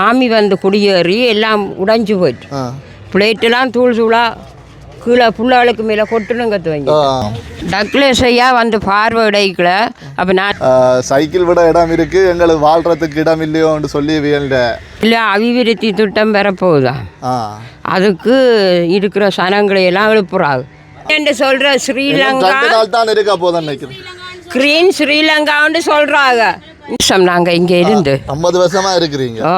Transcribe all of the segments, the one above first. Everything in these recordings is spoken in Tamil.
ஆமி வந்து குடியேறி எல்லாம் உடைஞ்சு போயிட்டு. பிளேட்டெல்லாம் தூள் தூளாக கீழே புள்ளாளுக்கு மேலே கொட்டுனுங்க துவங்கி ஆ. டக்ளேஸ் ஐயா வந்து பார்வையிடைக்கல அப்போ நான் சைக்கிள் விட இடம் இருக்கு எங்களுக்கு வாழ்றதுக்கு இடம் இல்லையோன்னு சொல்லி இல்லை அபிவிருத்தி திட்டம் பெறப்போகுதா அதுக்கு இருக்கிற சனங்களை எல்லாம் எழுப்புறாங்க. என்று சொல்கிற ஸ்ரீலங்கா தான் இருக்கா போதும் நினைக்கிறேன். கிரீன் ஸ்ரீலங்கான்னு சொல்கிறாங்க நிமிஷம் நாங்கள் இங்கே இருந்து. ஐம்பது வருஷமா இருக்கிறீங்க. ஆ,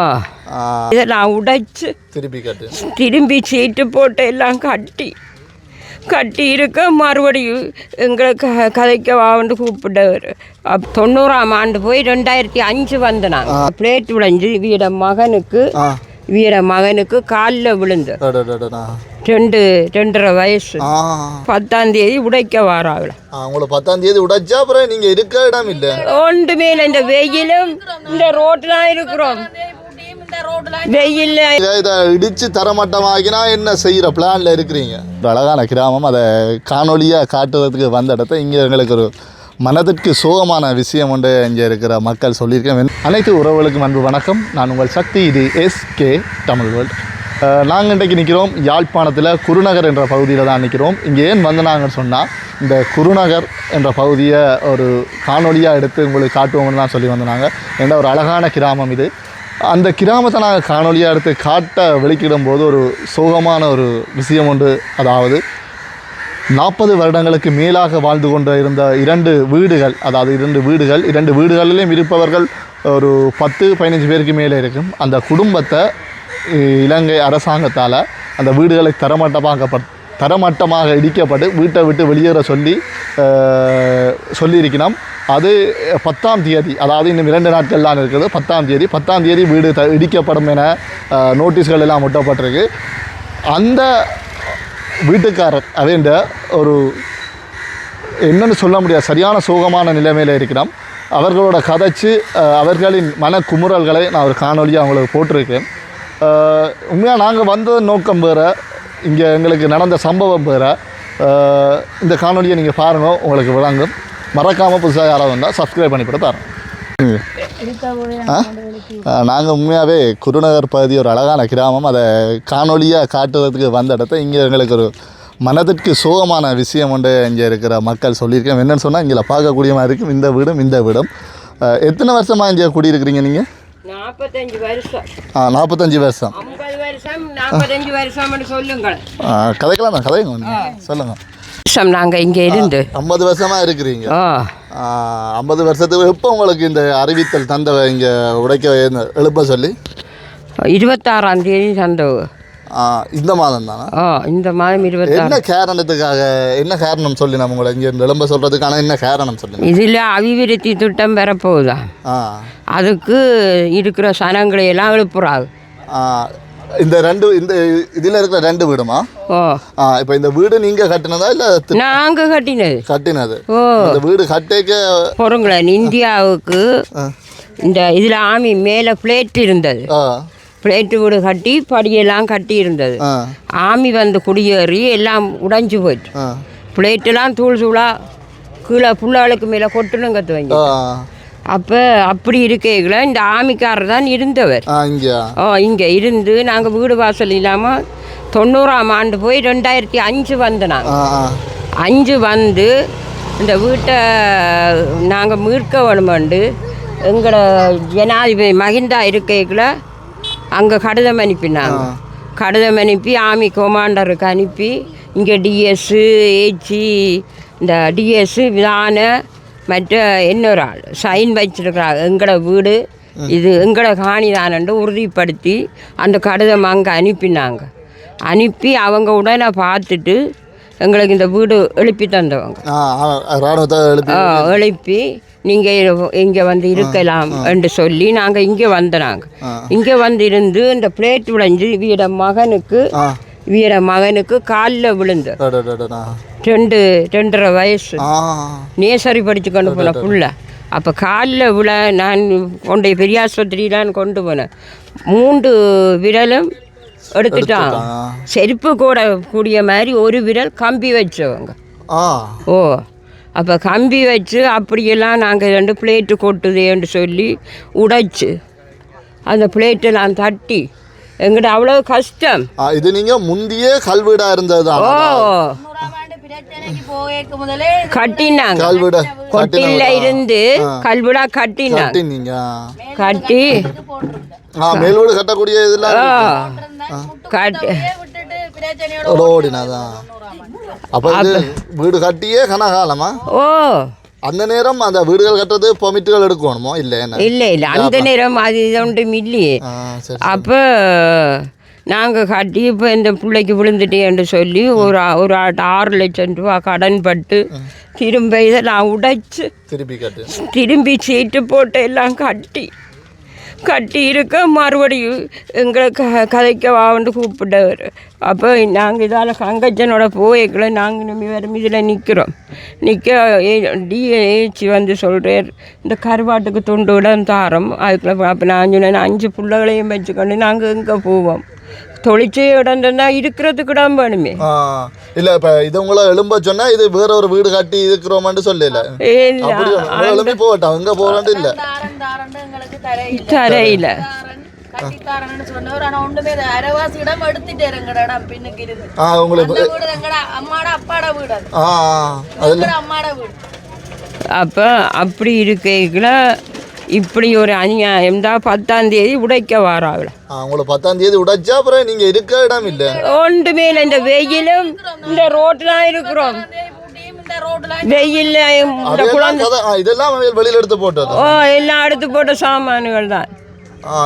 இதெல்லாம் உடைச்சு திருப்பி கட்டு. திரும்பி சீட்டு போட்டு எல்லாம் கட்டி கட்டி இருக்க மறுபடியும் எங்களை க கதைக்க வாண்டு கூப்பிட்டவர். தொண்ணூறாம் ஆண்டு போய் ரெண்டாயிரத்தி அஞ்சு வந்து நாங்கள் பிளேட் விளைஞ்சு வீட மகனுக்கு வீர மகனுக்கு காலில் விழுந்து. ரெண்டு ரெண்டரை வயசு. பத்தாம் தேதி உடைக்க வாராங்கள ஆ, உங்களை பத்தாம் தேதி உடைச்சா அப்புறம் நீங்க இருக்க இடம் இல்ல. ஒன்றுமே இல்லை இந்த வெயிலும் இந்த ரோட்டில் இருக்கிறோம். இதை இடிச்சு தரமட்டமாக்கினா என்ன செய்யற பிளான்ல இருக்கிறீங்க? அழகான கிராமம் அதை காணொலியா காட்டுவதற்கு வந்த இடத்த இங்க எங்களுக்கு ஒரு மனதிற்கு சோகமான விஷயம் ஒன்று இங்கே இருக்கிற மக்கள் சொல்லியிருக்கேன் அனைத்து உறவுகளுக்கும் அன்பு வணக்கம். நான் உங்கள் சக்தி இது எஸ்கே தமிழ் வேர்ல்ட். நாங்கள் இன்றைக்கு நிற்கிறோம் யாழ்ப்பாணத்தில் குருநகர் என்ற பகுதியில் தான் நிற்கிறோம் இங்கே ஏன் வந்தனாங்கன்னு சொன்னால் இந்த குருநகர் என்ற பகுதியை ஒரு காணொலியாக எடுத்து உங்களுக்கு காட்டுவோம்னு தான் சொல்லி வந்தாங்க ஏன்னா ஒரு அழகான கிராமம் இது. அந்த கிராமத்தை நாங்கள் காணொலியாக எடுத்து காட்ட வெளிக்கிடும் போது ஒரு சோகமான ஒரு விஷயம் உண்டு அதாவது நாற்பது வருடங்களுக்கு மேலாக வாழ்ந்து கொண்டு இருந்த இரண்டு வீடுகள் அதாவது இரண்டு வீடுகள் இரண்டு வீடுகளிலும் இருப்பவர்கள் ஒரு பத்து பதினஞ்சு பேருக்கு மேலே இருக்கும். அந்த குடும்பத்தை இலங்கை அரசாங்கத்தால் அந்த வீடுகளை தரமட்டமாக்கப்பட் தரமட்டமாக இடிக்கப்பட்டு வீட்டை விட்டு வெளியேற சொல்லி சொல்லியிருக்கணும் சொல்லியிருக்கிறோம். அது பத்தாம் தேதி அதாவது இன்னும் இரண்டு நாட்கள் தான் இருக்குது. பத்தாம் தேதி பத்தாம் தேதி வீடு த இடிக்கப்படும் என நோட்டீஸ்கள் எல்லாம் ஒட்டப்பட்டிருக்கு. அந்த வீட்டுக்காரர் அவன்ற ஒரு என்னன்னு சொல்ல முடியாது சரியான சோகமான நிலைமையில் இருக்கிறோம் அவர்களோட கதைச்சு அவர்களின் மன குமுறல்களை நான் ஒரு காணொலியாக அவங்களுக்கு போட்டிருக்கேன். உண்மையாக நாங்கள் வந்த நோக்கம் வேறு இங்கே எங்களுக்கு நடந்த சம்பவம் வேறு. இந்த காணொலியை நீங்கள் பாருங்கள் உங்களுக்கு விளங்கும். மறக்காமல் புதுசாக யாராவது வந்தால் சப்ஸ்கிரைப் பண்ணிவிட்டு பாருங்கள் நாங்கள் உண்மையாகவே குருநகர் பகுதி ஒரு அழகான கிராமம். அதை காணொலியாக காட்டுவதற்கு வந்த இடத்த இங்கே எங்களுக்கு ஒரு மனதிற்கு சோகமான விஷயம் ஒன்று இங்கே இருக்கிற மக்கள் சொல்லியிருக்கேன் என்னென்னு சொன்னால் இங்கே பார்க்கக்கூடிய மாதிரி இருக்கும். இந்த வீடும் இந்த வீடும். எத்தனை வருஷமாக இங்கே குடியிருக்கிறீங்க நீங்கள் நாற்பத்தஞ்சு வருஷம். நாற்பத்தஞ்சு வருஷம். நாற்பத்தஞ்சு வருஷம்னு சொல்லுங்கள். கதைக்கலாம் தான் கதைங்க சொல்லுங்கள் வருஷம் நாங்கள் இங்கே இருந்து. ஐம்பது வருஷமாக இருக்கிறீங்க. ஓ ஐம்பது வருஷத்துக்கு எப்போ உங்களுக்கு இந்த அறிவித்தல் தந்த இங்கே உடைக்க எழுப்ப சொல்லி? இருபத்தாறாம் தேதி தந்தவு இந்த மாதம் தானே? இந்த மாதம் இருபத்தாறு. என்ன காரணத்துக்காக என்ன காரணம் சொல்லி நம்ம உங்களை இங்கே எழும்ப சொல்கிறதுக்கான என்ன காரணம் சொல்லுங்க இதில் அபிவிருத்தி திட்டம் பெறப்போகுதா? ஆ. அதுக்கு இருக்கிற சனங்களை எல்லாம் எழுப்புறாங்க. இந்த ரெண்டு இந்த இதில் இருக்கிற ரெண்டு வீடுமா? ஆ இப்போ இந்த வீடு நீங்கள் கட்டினதா இல்லை நாங்கள் கட்டினது. கட்டினது? இந்த வீடு கட்டேக்க பொருங்களேன் இந்தியாவுக்கு இந்த இதில் ஆமி மேலே பிளேட் இருந்தது. பிளேட்டு வீடு கட்டி படியெல்லாம் கட்டி இருந்தது ஆமி வந்து குடியேறி எல்லாம் உடைஞ்சு போயிட்டு. பிளேட்டெல்லாம் தூள் தூளாக கீழே புள்ளாளுக்கு மேலே கொட்டுனுங்க துவங்கி அப்போ அப்படி இருக்கைகள இந்த ஆமிக்காரர் தான் இருந்தவர். ஆ இங்கே ஓ இங்கே இருந்து நாங்கள் வீடு வாசல் இல்லாமல் தொண்ணூறாம் ஆண்டு போய் ரெண்டாயிரத்தி அஞ்சு வந்து நாங்கள் அஞ்சு வந்து இந்த வீட்டை நாங்கள் மீட்க வேணுமெண்டு எங்களோட ஜனாதிபதி மகிந்தா இருக்கைக்குள்ள அங்கே கடிதம் அனுப்பினாங்க. கடிதம் அனுப்பி ஆமி கொமாண்டருக்கு அனுப்பி இங்கே டிஎஸ்ஸு ஏச்சி இந்த டிஎஸ்ஸு விதான மற்ற இன்னொரு ஆள் சைன் வச்சிருக்கிறாங்க எங்களோட வீடு இது எங்களோட காணி தானண்டு உறுதிப்படுத்தி அந்த கடிதம் அங்கே அனுப்பினாங்க. அனுப்பி அவங்க உடனே பார்த்துட்டு எங்களுக்கு இந்த வீடு எழுப்பி தந்தவங்க. எழுப்பி நீங்கள் இங்கே வந்து இருக்கலாம் என்று சொல்லி நாங்கள் இங்கே வந்தனாங்க. இங்கே வந்து இருந்து இந்த பிளேட் விளைஞ்சு வீட மகனுக்கு வீர மகனுக்கு காலில் விழுந்து. ரெண்டு ரெண்டரை வயசு. நேசரி படித்து கொண்டு போன புள்ள அப்போ காலில் விழ நான் கொண்டு பெரியாஸ்பத்திரியிலான்னு கொண்டு போனேன். மூன்று விரலும் எடுத்துட்டான். செருப்பு கூட கூடிய மாதிரி ஒரு விரல் கம்பி வச்சவங்க. ஓ. அப்போ கம்பி வச்சு அப்படியெல்லாம் நாங்கள் ரெண்டு பிளேட்டு கொட்டுதேன்னு சொல்லி உடைச்சு. அந்த பிளேட்டெல்லாம் தட்டி. எங்கிட்ட அவ்வளோ கஷ்டம். இது நீங்க முந்தியே கல்வீடா இருந்தது ஓ. கட்டினாங்க. கொட்டில இருந்து கல்விடா கட்டினாங்க. கட்டி நீங்க கட்டி. ஆ மேல் வீடு கட்டக்கூடிய இதெல்லாம் கட்டி. ரோடினாதான் அப்ப இது வீடு கட்டியே கனகாலமா? ஓ. அந்த நேரம் அந்த வீடுகள் கட்டுறது பொமிட்டுகள் எடுக்கணுமோ? இல்ல இல்லை இல்லை. அந்த நேரம் அது இது ஒன்றும் இல்லையே. ஆ, சரி. அப்போ நாங்கள் கட்டி இப்போ இந்த பிள்ளைக்கு விழுந்துட்டேன்னு சொல்லி ஒரு ஒரு ஆறு லட்சம் ரூபா கடன் பட்டு திரும்ப இதெல்லாம் உடைச்சு திருப்பி கட்டு. திரும்பி சீட்டு போட்டு எல்லாம் கட்டி கட்டி இருக்க மறுபடியும் எங்களை க கதைக்க வான்னு கூப்பிட்டவர். அப்போ நாங்கள் இதால் கங்கச்சனோட போய்க்கல நாங்கள் இனிமேல் வரும் இதில் நிற்கிறோம் நிற்க டிஏச்சி வந்து சொல்கிறார் இந்த கருவாட்டுக்கு துண்டு இடம் தாரோம். அதுக்குள்ள அப்போ நான் சொன்னேன் அஞ்சு பிள்ளைகளையும் வச்சுக்கொண்டு நாங்கள் எங்கே போவோம்? தொழிற்சி இடம் இருந்தால் இருக்கிறதுக்கு இடம் வேணுமே. ஆ, இல்ல இப்ப இது உங்களை எழும்ப சொன்னா இது வேற ஒரு வீடு கட்டி இருக்கிறோமான்னு சொல்லல. எழும்பி போகட்டும் எங்க போகலான்ட்டு இல்ல. தரையில். அப்போ அப்படி இருக்கையில் இப்படி ஒரு அநியாயம். தான் பத்தாம் தேதி உடைக்க வாராங்கள ஆ உங்களை பத்தாம் தேதி உடைச்சா அப்புறம் நீங்க இருக்க இடம் இல்ல. ஒன்றுமே இல்லை இந்த வெயிலும் இந்த இருக்கிறோம். ரோட்ல கதை. ஆ, இதெல்லாம் வெளியில எடுத்து போட்டது. ஓ எல்லாம் எடுத்து போட்ட சாமான்கள் தான்.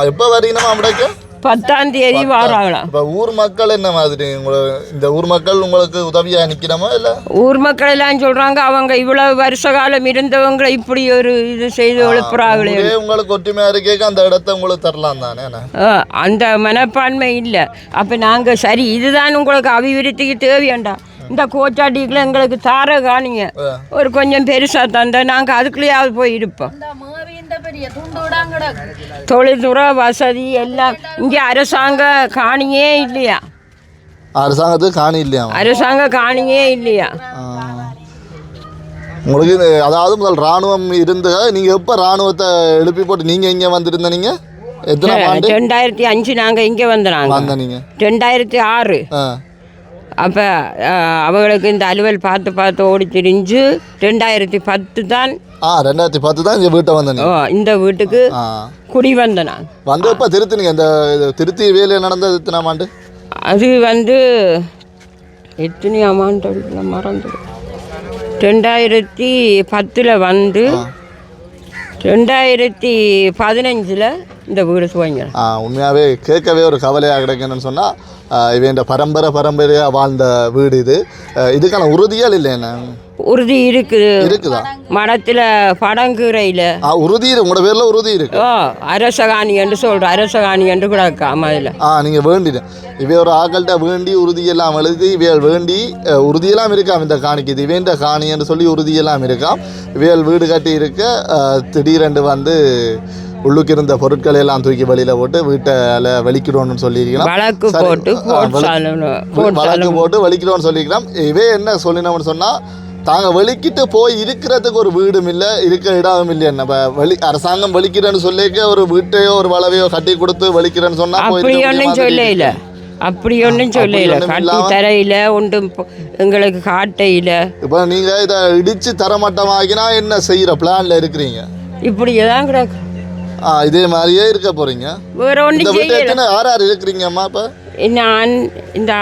எப்போ வரீங்கம்மா அப்படிக்கு பத்தாம் தேதி வாராங்களாம் இப்போ ஊர் மக்கள் என்ன மாதிரி உங்களை இந்த ஊர் மக்கள் உங்களுக்கு உதவியா நிற்கிறோமா இல்லை? ஊர் மக்கள் எல்லாம் சொல்றாங்க அவங்க இவ்வளவு வருஷ காலம் இருந்தவங்களை இப்படி ஒரு இது செய்து எழுப்புறாங்களே. ஊரே உங்களுக்கு ஒற்றுமையா இருக்கேக்க அந்த இடத்த உங்களுக்கு தரலாம் தானே அந்த மனப்பான்மை இல்லை. அப்போ நாங்கள் சரி இதுதான் உங்களுக்கு அபிவிருத்திக்கு தேவையாண்டா. இந்த கோச்சாட்டிக்குள்ள எங்களுக்கு தார காணிங்க ஒரு கொஞ்சம் பெருசாக தந்தா நாங்கள் அதுக்குள்ளேயாவது போய் இருப்போம். தொழில்துறை வசதி எல்லாம். இங்கே அரசாங்க காணியே இல்லையா? அரசாங்கத்துக்கு காணி இல்லையா? அரசாங்க காணியே இல்லையா? உங்களுக்கு அதாவது முதல் ராணுவம் இருந்து நீங்க எப்போ ராணுவத்தை எழுப்பி போட்டு நீங்க இங்க வந்திருந்த நீங்க? எத்தனை ரெண்டாயிரத்தி அஞ்சு நாங்கள் இங்கே வந்தனாங்க வந்த நீங்க. ரெண்டாயிரத்தி ஆறு. ஆ. அப்போ அவங்களுக்கு இந்த அலுவல் பார்த்து பார்த்து ஓடி திரிஞ்சு ரெண்டாயிரத்தி பத்து தான். ஆ ரெண்டாயிரத்தி பத்து தான் இங்க வீட்டை வந்த ஓ, இந்த வீட்டுக்கு குடி வந்தனாங்க வந்து எப்போ திருத்தினீங்க இந்த திருத்தி வேலையை நடந்தது எத்தனாம் ஆண்டு அது வந்து எத்தனை அமௌண்ட் மறந்து ரெண்டாயிரத்தி பத்தில் வந்து ரெண்டாயிரத்தி பதினஞ்சில் இந்த வீடு துவங்கினேன் ஆ, உண்மையாவே கேட்கவே ஒரு கவலையாக கிடக்குன்னு சொன்னால் இவன் பரம்பரை பரம்பரையாக வாழ்ந்த வீடு இது. இதுக்கான உறுதியால் இல்லை என்ன? உறுதி இருக்குது இருக்குதா? மடத்தில் படங்குறையில் உறுதி உங்களோட பேரில் உறுதி இருக்கு. ஓ அரசகாணி என்று சொல்கிறோம் அரசகாணி என்று கூட இருக்காம அதில் ஆ நீங்கள் வேண்டிடு இவை ஒரு ஆக்கள்கிட்ட வேண்டி உறுதியெல்லாம் எழுதி இவையல் வேண்டி உறுதியெல்லாம் இருக்காம் இந்த காணிக்கு. இது இவேண்ட காணின்னு சொல்லி உறுதியெல்லாம் இருக்காம். இவையல் வீடு கட்டி இருக்க திடீரென்று வந்து உள்ளுக்கு இருந்த பொருட்களை எல்லாம் தூக்கி வெளியில் போட்டு வீட்டில் வெளிக்கிடணும்னு சொல்லியிருக்கிறோம் வழக்கு. போட்டு வழக்கு- போட்டு வலிக்கிறோம்னு சொல்லிக்கிறோம் இவே என்ன சொல்லினோம்னு சொன்னால் தாங்க வெளிக்கிட்டு போய் இருக்கிறதுக்கு ஒரு வீடும் இல்லை இருக்க இடமும் இல்லை. இப்போ வெளி அரசாங்கம் வலிக்கிறேன்னு சொல்லிக்க ஒரு வீட்டையோ ஒரு வளவையோ கட்டி கொடுத்து வலிக்கிறேன்னு சொன்னால் அப்படி ஒன்றும் சொல்லல. அப்படி ஒன்றும் சொல்லல. கட்டி தரையில் ஒன்றும் எங்களுக்கு காட்டையில் இப்போ நீங்கள் இதை இடித்து தரமட்டமாக்கினா என்ன செய்கிற பிளானில் இருக்கிறீங்க? இப்படி தான் கிடக்கு ஆ இதே மாதிரியே இருக்க போகிறீங்க வேற ஒன்றும் செய்யல. எத்தனை யார் யார் இருக்கிறீங்கம்மா இப்போ நான் இந்த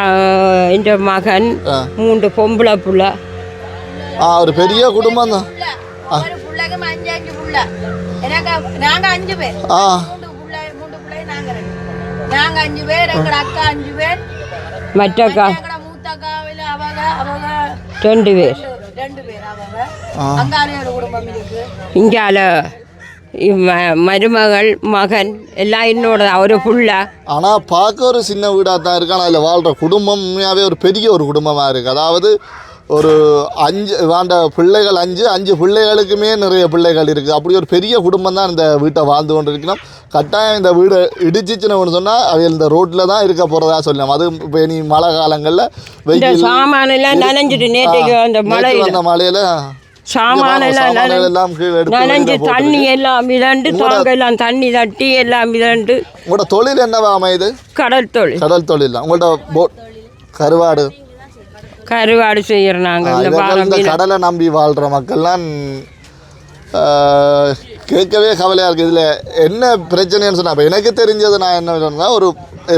இந்த மகன் மூன்று பொம்பளை புள்ள. ஆ ஒரு பெரிய குடும்பம் தான். ஒரு பிள்ளைக்கு அஞ்சு அஞ்சு புள்ள. எனக்கு நாங்க அஞ்சு பேர். ஆ. நாங்க அஞ்சு பேர் எங்கட அக்கா அஞ்சு பேர். மற்றக்கா? எங்கட மூத்த அக்காவில அவங்க அவங்க ரெண்டு பேர். ரெண்டு- பேர் அவங்க அங்காளியோட குடும்பம் இருக்கு. இங்கால மருமகள் மகன் எல்லாம் என்னோட ஒரு புள்ள. ஆனால் பார்க்க ஒரு சின்ன வீடாக தான் இருக்கு. ஆனால் அதில் வாழ்கிற குடும்பம் உண்மையாகவே ஒரு பெரிய ஒரு குடும்பமாக இருக்குது அதாவது ஒரு அஞ்சு வாண்ட பிள்ளைகள் அஞ்சு அஞ்சு பிள்ளைகளுக்குமே நிறைய பிள்ளைகள் இருக்குது அப்படி ஒரு பெரிய குடும்பம் தான் இந்த வீட்டை வாழ்ந்து கொண்டு இருக்கணும் கட்டாயம் இந்த வீடு இடிச்சிச்சுன்னு சொன்னால் அவை இந்த ரோட்டில் தான் இருக்க போகிறதா சொல்லலாம் அது இப்போ இனி மழை காலங்களில் வெயில் சாமான் எல்லாம் நனைஞ்சிட்டு நேற்றைக்கு அந்த நேற்று மழையில். வந்த மழையில் சாமான எல்லாம் நனைஞ்சு தண்ணி எல்லாம் மிதண்டு தாங்க எல்லாம் தண்ணி தட்டி எல்லாம் மிதண்டு. உங்களோட தொழில் என்னவா அமையுது? கடல் தொழில். கடல் தொழில்? உங்களோட போட் கருவாடு? கருவாடு செய்யறோம் நாங்கள் இந்த கடலை நம்பி வாழ்கிற மக்கள்லாம் கேட்கவே கவலையாக இருக்குது இதில் என்ன பிரச்சனைன்னு சொன்னால் எனக்கு தெரிஞ்சது நான் என்ன ஒரு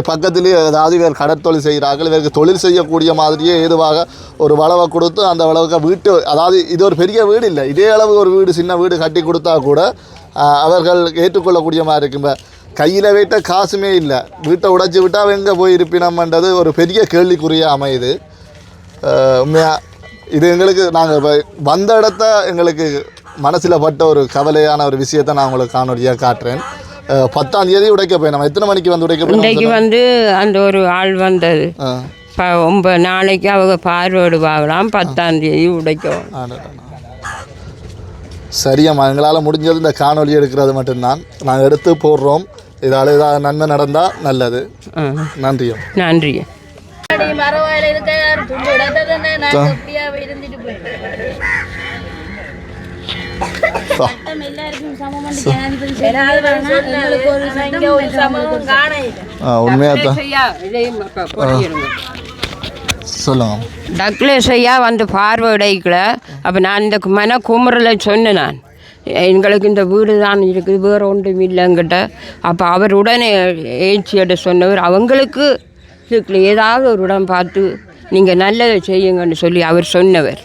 பக்கத்துலேயே ஏதாவது இவர் கடற்தொழில் செய்கிறார்கள் இவருக்கு தொழில் செய்யக்கூடிய மாதிரியே ஏதுவாக ஒரு வளவை கொடுத்து அந்த வளவுக்கு வீட்டு அதாவது இது ஒரு பெரிய வீடு இல்லை இதே அளவு ஒரு வீடு சின்ன வீடு கட்டி கொடுத்தா கூட அவர்கள் ஏற்றுக்கொள்ளக்கூடிய மாதிரி இருக்கும் கையில் வைத்த காசுமே இல்லை வீட்டை உடைச்சி விட்டால் எங்கே போய் இருப்பினம்ன்றது ஒரு பெரிய கேள்விக்குறியாக அமையுது. உண்மையாக இது எங்களுக்கு நாங்கள் இப்போ வந்த இடத்த எங்களுக்கு மனசில் பட்ட ஒரு கவலையான ஒரு விஷயத்தை நான் உங்களுக்கு காணொலியாக காட்டுறேன். பத்தாம் தேதி உடைக்க போய் நம்ம எத்தனை மணிக்கு வந்து உடைக்க இன்றைக்கு வந்து அந்த ஒரு ஆள் வந்தது. இப்போ ஒன்பது நாளைக்கு அவங்க பார்வையிடுவாங்களாம் பத்தாம் தேதி உடைக்கும் சரியம்மா எங்களால் முடிஞ்சது இந்த காணொலி எடுக்கிறது மட்டும்தான். நாங்கள் எடுத்து போடுறோம். இதால் ஏதாவது நன்மை நடந்தால் நல்லது. நன்றியம். நன்றி மரவாயில இருக்க சொல்லுங்க டக்ளஸ் ஐயா வந்து பார்வையிடைக்கல அப்போ நான் இந்த மன குமரில் சொன்னேன் நான் எங்களுக்கு இந்த வீடு தான் இருக்குது வேறு ஒன்றும் இல்லைங்கிட்ட அப்போ அவர் உடனே ஏச்சியிட சொன்னவர் அவங்களுக்கு இதுக்குள்ள ஏதாவது ஒரு இடம் பார்த்து நீங்கள் நல்லதை செய்யுங்கன்னு சொல்லி அவர் சொன்னவர்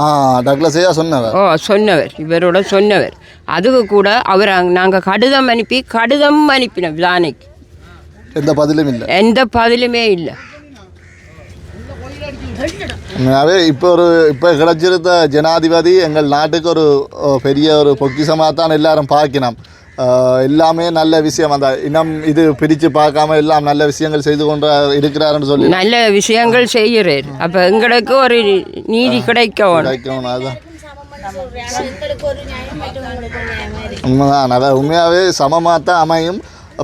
ஆ டக்ளஸ் ஐயா சொன்னவர். ஓ சொன்னவர். இவரோட சொன்னவர். அதுக்கு கூட அவர் நாங்கள் கடிதம் அனுப்பி கடிதம் அனுப்பினோம் விதானைக்கு. எந்த பதிலும் இல்லை. எந்த பதிலுமே இல்லை. உண்மையாகவே இப்போ ஒரு இப்போ கிடைச்சிருந்த ஜனாதிபதி எங்கள் நாட்டுக்கு ஒரு பெரிய ஒரு பொக்கிஷமாக தான் எல்லாரும் பார்க்கணும் எல்லாமே நல்ல விஷயம் அந்த இனம் இது பிரித்து பார்க்காம எல்லாம் நல்ல விஷயங்கள் செய்து கொண்டு இருக்கிறாருன்னு சொல்லி. நல்ல விஷயங்கள் செய்கிறார் அப்போ எங்களுக்கு ஒரு நீதி கிடைக்கும் கிடைக்கும் அதான். உண்மைதான். அதான் உண்மையாகவே சமமாக தான் அமையும்.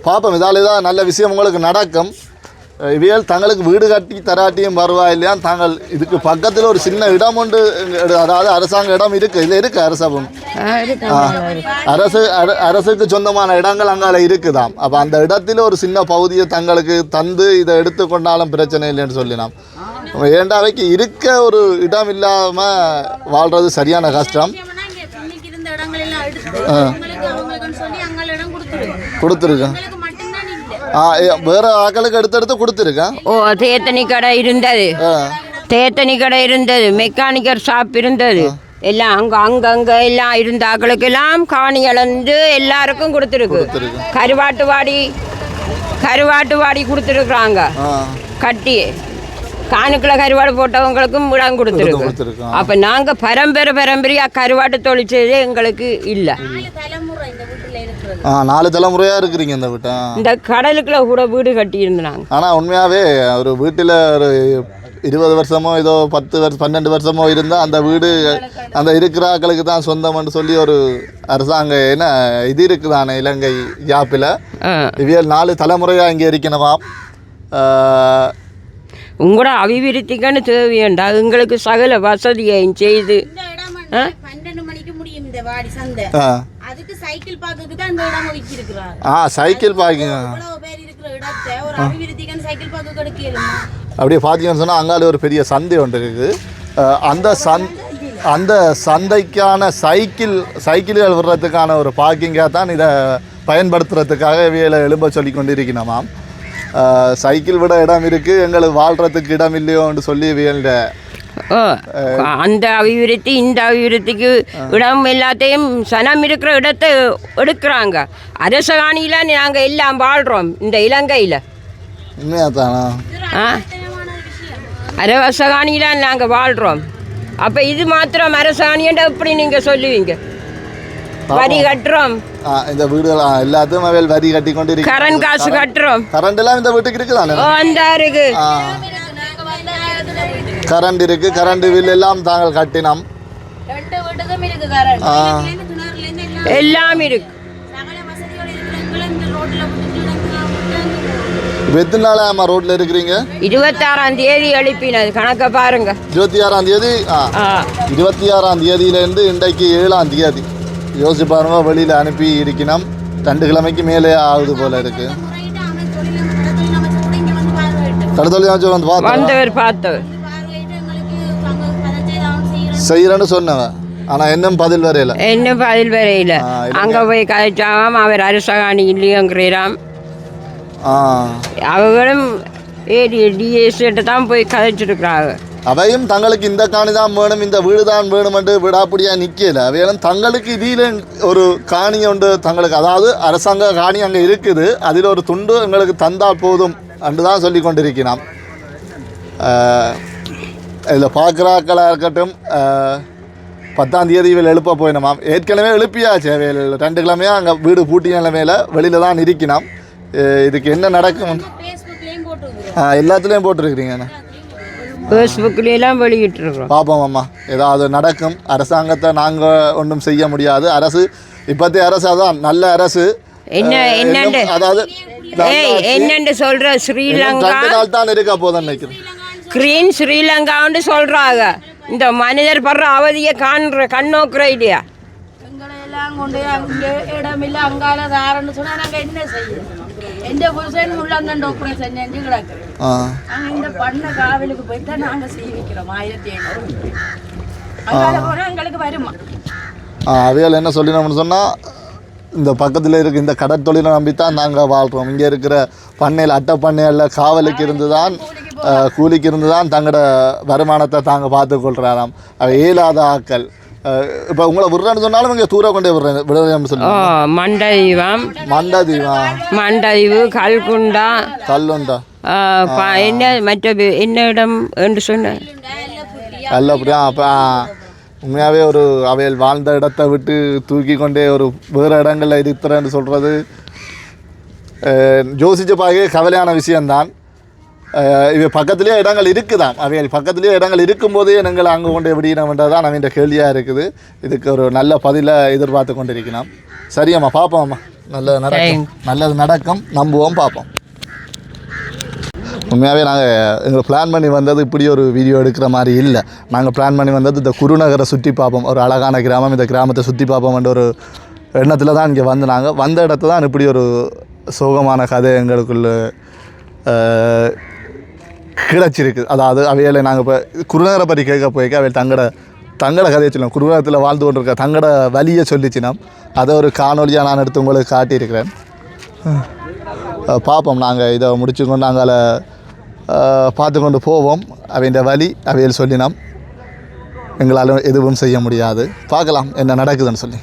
பார்ப்போம் இதால் ஏதாவது நல்ல விஷயம் உங்களுக்கு நடக்கும். இவியல் தங்களுக்கு வீடு கட்டி தராட்டியும் பரவாயில்லையா தாங்கள் இதுக்கு பக்கத்தில் ஒரு சின்ன இடம் உண்டு. அதாவது அரசாங்க இடம் இருக்குது இது இருக்குது அரசாங்கம் அரசு அர- அரசுக்கு சொந்தமான இடங்கள் அங்கால இருக்குதாம். அப்போ அந்த இடத்துல ஒரு சின்ன பகுதியை தங்களுக்கு தந்து இதை எடுத்துக்கொண்டாலும் பிரச்சனை இல்லைன்னு சொல்லினாம். ஏண்டாவைக்கு இருக்க ஒரு இடம் இல்லாமல் வாழ்றது சரியான கஷ்டம். கொடுத்துருக்கேன் உங்களுக்கு மட்டும்தான் இல்லை ஆ ஏ- வேற ஆக்களுக்கு எடுத்து எடுத்து கொடுத்துருக்கேன் ஓ தேத்தனி கடை இருந்தது. தேத்தனி கடை இருந்தது. மெக்கானிக்கர் ஷாப் இருந்தது. எல்லாம் அங்க அங்கங்க எல்லாம் இருந்த ஆக்களுக்கெல்லாம் காணி இழந்து எல்லாருக்கும் கொடுத்துருக்கு. கருவாட்டு வாடி கருவாட்டு வாடி கொடுத்துருக்குறாங்க கட்டி காணுக்குள்ள கருவாடு போட்டவங்களுக்கும் இடம் கொடுத்துருக்கு. அப்போ நாங்கள் பரம்பரை பரம்பரையாக கருவாட்டு தொழில் செய்து எங்களுக்கு இல்லை. ஆ நாலு தலைமுறையாக இருக்கிறீங்க இந்த வீட்டை. இந்த கடலுக்குள்ள கூட வீடு கட்டி இருந்தாங்க ஆனால் உண்மையாகவே ஒரு வீட்டில் ஒரு இருபது வருஷமோ ஏதோ பத்து வருஷம் பன்னெண்டு வருஷமோ இருந்தால் அந்த வீடு அந்த இருக்கிற ஆக்களுக்கு தான் சொந்தம்னு சொல்லி ஒரு அரசாங்க என்ன இது இருக்குதானே இலங்கை யாப்பில்? இவியல் நாலு தலைமுறையாக இங்கே இருக்கணுமாம் உங்களோட அபிவிருத்திக்குன்னு தேவையண்டா எங்களுக்கு சகல வசதியையும் செய்து பன்னெண்டு மணிக்கு முடியும் இந்த வாடி சந்தை. சைக்கிள் பார்க்கறதுக்கு தான் இந்த இடம் ஒதுக்கி இருக்கிறாங்க ஆ சைக்கிள் பார்க்கிங். இவ்வளவு பேர் இருக்கிற இடத்தை ஒரு அபிவிருத்திக்கான சைக்கிள் பார்க்க கிடைக்கலுமா அப்படியே பார்த்தீங்கன்னு சொன்னால் அங்கால ஒரு பெரிய சந்தை ஒன்று இருக்குது. அந்த சந் அந்த சந்தைக்கான சைக்கிள் சைக்கிள்கள் விடுறதுக்கான ஒரு பார்க்கிங்காக தான் இதை பயன்படுத்துறதுக்காக இவையில எழும்ப சொல்லி கொண்டு இருக்கணுமாம் சைக்கிள் விட இடம் இருக்குது எங்களுக்கு வாழ்கிறதுக்கு இடம் இல்லையோன்னு சொல்லி இவையில அந்த அபிவிருத்தி இந்த அபிவிருத்திக்கு இடம் எல்லாத்தையும் சனம் இருக்கிற இடத்தை எடுக்கிறாங்க. அரசகாணியில் நாங்கள் எல்லாம் வாழ்கிறோம் இந்த இலங்கையில். ஆ அரசகாணியில் நாங்கள் வாழ்கிறோம் அப்போ இது மாத்திரம் அரசாணியண்டா எப்படி நீங்கள் சொல்லுவீங்க? வரி கட்டுறோம். ஆ, இந்த வீடுகள் எல்லாத்தையும் அவையில் வரி கட்டி கொண்டு இருக்கு கரண்ட் காசு கட்டுறோம். கரண்ட் எல்லாம் இந்த வீட்டுக்கு இருக்குதானே? ஓ அந்த இருக்கு கரண்ட் இருக்குது கரண்ட் பில் எல்லாம் தாங்கள் கட்டினோம். இருக்கு எல்லாம் இருக்கு எத்தனை நாளாக ரோட்டில் இருக்கிறீங்க இருபத்தாறாம் தேதி எழுப்பினது கணக்க பாருங்க இருபத்தி ஆறாம் தேதி இருபத்தி ஆறாம் தேதியிலேருந்து இன்றைக்கு ஏழாம் தேதி யோசிச்சு பாருங்க வெளியில் அனுப்பி இருக்கணும் ரெண்டு கிழமைக்கு மேலே ஆகுது போல இருக்கு கடத்தொழில் வந்து பார்த்தா வந்தவர் பார்த்தவர் செய்கிறேன்னு சொன்னவன். ஆனால் இன்னும் பதில் வரையில. இன்னும் பதில் வரையில. அங்கே போய் கதைச்சாவாம் அவர் அரசகாணி இல்லையோங்கிறாம் ஆ. அவர்களும் ஏடி டிஎஸ் கிட்ட தான் போய் கதைச்சிருக்கிறாங்க. அவையும் தங்களுக்கு இந்த காணி தான் வேணும் இந்த வீடு தான் வேணுமென்று விடாப்படியாக நிற்கல அவையெல்லாம் தங்களுக்கு இதில் ஒரு காணி உண்டு தங்களுக்கு. அதாவது அரசாங்க காணி அங்கே இருக்குது. அதில் ஒரு துண்டு எங்களுக்கு தந்தால் போதும் என்று தான் சொல்லி கொண்டிருக்கிறான். இதில் பார்க்குறாக்களாக இருக்கட்டும் பத்தாம் தேதி இவள் எழுப்ப போயினமாம் ஏற்கனவே எழுப்பியாச்சு அவையில் ரெண்டு கிழமையாக அங்கே வீடு பூட்டிய நிலைமையில் வெளியில் தான் இருக்கிறான் அஹ், இதுக்கு என்ன நடக்கும்? எல்லாத்துலேயும் போட்டிருக்கிறீங்கண்ணா ஃபேஸ்புக்லாம் வெளியிட்டிருக்கிறோம். பார்ப்போம் அம்மா ஏதாவது நடக்கும். அரசாங்கத்தை நாங்கள் ஒன்றும் செய்ய முடியாது. அரசு இப்போத்தைய அரசு அதான் நல்ல அரசு. என்ன என்னண்டு? அதாவது என்னண்டு சொல்ற? இன்னும் ஸ்ரீலங்கா? தான் இருக்கா போதும் நினைக்கிறேன். கிரீன் ஸ்ரீலங்கான்னு சொல்றாங்க. இந்த மனிதர் படுற அவதியை காண்ற கண்ணோக்குற இல்லையா எங்களை எல்லாம் கொண்டு அங்கே இடமில்ல அங்கால தாரன்னு சொன்னா நாங்க என்ன செய்யணும்? எந்த புருஷன் உள்ளங்கண்ட ஆப்ரேஷன் செஞ்சு கிடக்கு. ஆ. நாங்க இந்த பண்ண காவலுக்கு போய் தான் நாங்க சீவிக்கிறோம் ஆயிரத்தி ஐநூறு. அங்கால போனா எங்களுக்கு வருமா? ஆ அவையால் என்ன சொல்லினோம்னு சொன்னால் இந்த பக்கத்தில் இருக்க இந்த கடற்தொழிலை நம்பி தான் நாங்கள் வாழ்கிறோம் இங்கே இருக்கிற பண்ணையில் அட்டை பண்ணையில் காவலுக்கு இருந்து தான் கூலிக்கு இருந்து தான் தங்களோட வருமானத்தை தாங்க பார்த்து கொள்கிறாராம் அவை இயலாத ஆக்கள். இப்போ உங்களை விடுறேன்னு சொன்னாலும் இங்கே தூர கொண்டே விடுறேன் விடுறேன்னு ஓ சொல்லி மண்டதீவம் மண்டதீவா மண்டதீவு கல்குண்டா. கல்லுண்டா. என்ன மற்ற என்ன இடம் என்று சொன்ன? அல்ல அப்படியா அப்போ உண்மையாகவே ஒரு அவையில் வாழ்ந்த இடத்தை விட்டு தூக்கி கொண்டே ஒரு வேறு இடங்களில் இருக்கிறேன்னு சொல்கிறது யோசிச்ச பாகே கவலையான விஷயம்தான். அஹ் இவை பக்கத்துலேயே இடங்கள் இருக்குதாம் அவைகள் பக்கத்துலேயே இடங்கள் இருக்கும்போதே நீங்கள் அங்கே கொண்டு எப்படினோம்ன்றது தான் நம்ம கேள்வியாக இருக்குது. இதுக்கு ஒரு நல்ல பதிலை எதிர்பார்த்து கொண்டிருக்கிறோம். சரியம்மா பார்ப்போம்மா நல்லது நடக்கும். நல்லது நடக்கும். நம்புவோம் பார்ப்போம் உண்மையாகவே நாங்கள் எங்களை பிளான் பண்ணி வந்தது இப்படி ஒரு வீடியோ எடுக்கிற மாதிரி இல்லை. நாங்கள் பிளான் பண்ணி வந்தது இந்த குருநகரை சுற்றி பார்ப்போம். ஒரு அழகான கிராமம் இந்த கிராமத்தை சுற்றி பார்ப்போம்ன்ற ஒரு எண்ணத்தில் தான் இங்கே வந்து நாங்கள் வந்த இடத்துல தான் இப்படி ஒரு சோகமான கதை எங்களுக்குள்ள கிடச்சிருக்கு கிடைச்சிருக்கு. அதாவது அவையில் நாங்கள் இப்போ குருநகரை பற்றி கேட்க போய்க்க அவையில் தங்கட தங்கட கதையை சொல்லலாம் குருநகரத்தில் வாழ்ந்து கொண்டிருக்க தங்கட வழியை சொல்லிச்சினோம் அதை ஒரு காணொலியாக நான் எடுத்து உங்களுக்கு காட்டியிருக்கிறேன். பார்ப்போம். நாங்கள் இதை முடிச்சுக்கொண்டு நாங்கள் பார்த்து கொண்டு போவோம். அவையின் வழி அவையில் சொல்லினோம் எங்களால் எதுவும் செய்ய முடியாது. பார்க்கலாம் என்ன நடக்குதுன்னு சொல்லி.